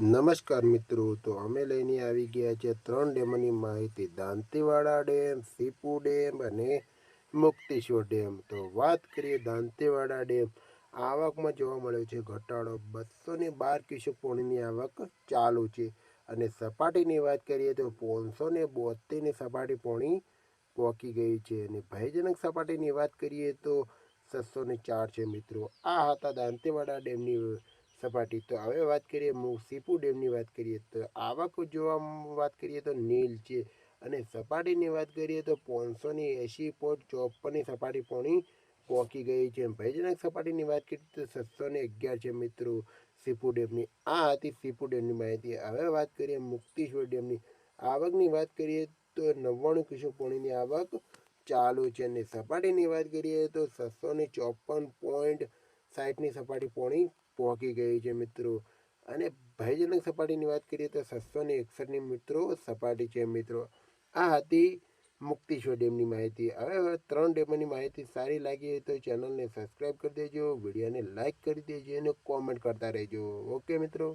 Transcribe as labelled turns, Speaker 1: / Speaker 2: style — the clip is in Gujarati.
Speaker 1: નમસ્કાર મિત્રો, તો અમે લઈને આવી ગયા છે ત્રણ ડેમોની માહિતી. દાંતીવાડા ડેમ, સીપુ ડેમ અને મુક્તેશ્વર ડેમ. તો વાત કરીએ દાંતીવાડા ડેમ. આવકમાં જોવા મળ્યો છે ઘટાડો બસો ને બાર ક્યુસેક પાણીની આવક ચાલુ છે. અને સપાટીની વાત કરીએ તો પાંચસો ને બોતેરની સપાટી પાણી પહોંચી ગઈ છે. અને ભયજનક સપાટીની વાત કરીએ તો છસો ને ચાર છે મિત્રો. આ હતા દાંતીવાડા ડેમની સપાટી. તો હવે વાત કરીએ સીપુ ડેમની વાત કરીએ, તો આવક જોવા વાત કરીએ તો નીલ છે. અને સપાટીની વાત કરીએ તો પાંચસો એંસી પોઈન્ટ ચોપનની સપાટી પોણી પહોંચી ગઈ છે. ભયજનક સપાટીની વાત કરીએ તો છસો ને અગિયાર છે મિત્રો સીપુ ડેમની. આ હતી સીપુ ડેમની માહિતી. હવે વાત કરીએ મુક્તિશ્વર ડેમની. આવકની વાત કરીએ તો નવ્વાણું કિશો પોણીની આવક ચાલુ છે. અને સપાટીની વાત કરીએ તો છસો ને ચોપન પોઈન્ટ સાઠની સપાટી પોણી પહોંચી ગઈ છે મિત્રો. અને ભયજનક સપાટીની વાત કરીએ તો છસો ને એકસઠની મિત્રો સપાટી છે મિત્રો. આ હતી મુક્તિશ્વર ડેમની માહિતી. હવે ત્રણ ડેમોની માહિતી સારી લાગી હોય તો ચેનલને સબસ્ક્રાઈબ કરી દેજો, વિડીયોને લાઇક કરી દેજો અને કોમેન્ટ કરતા રહેજો. ઓકે મિત્રો?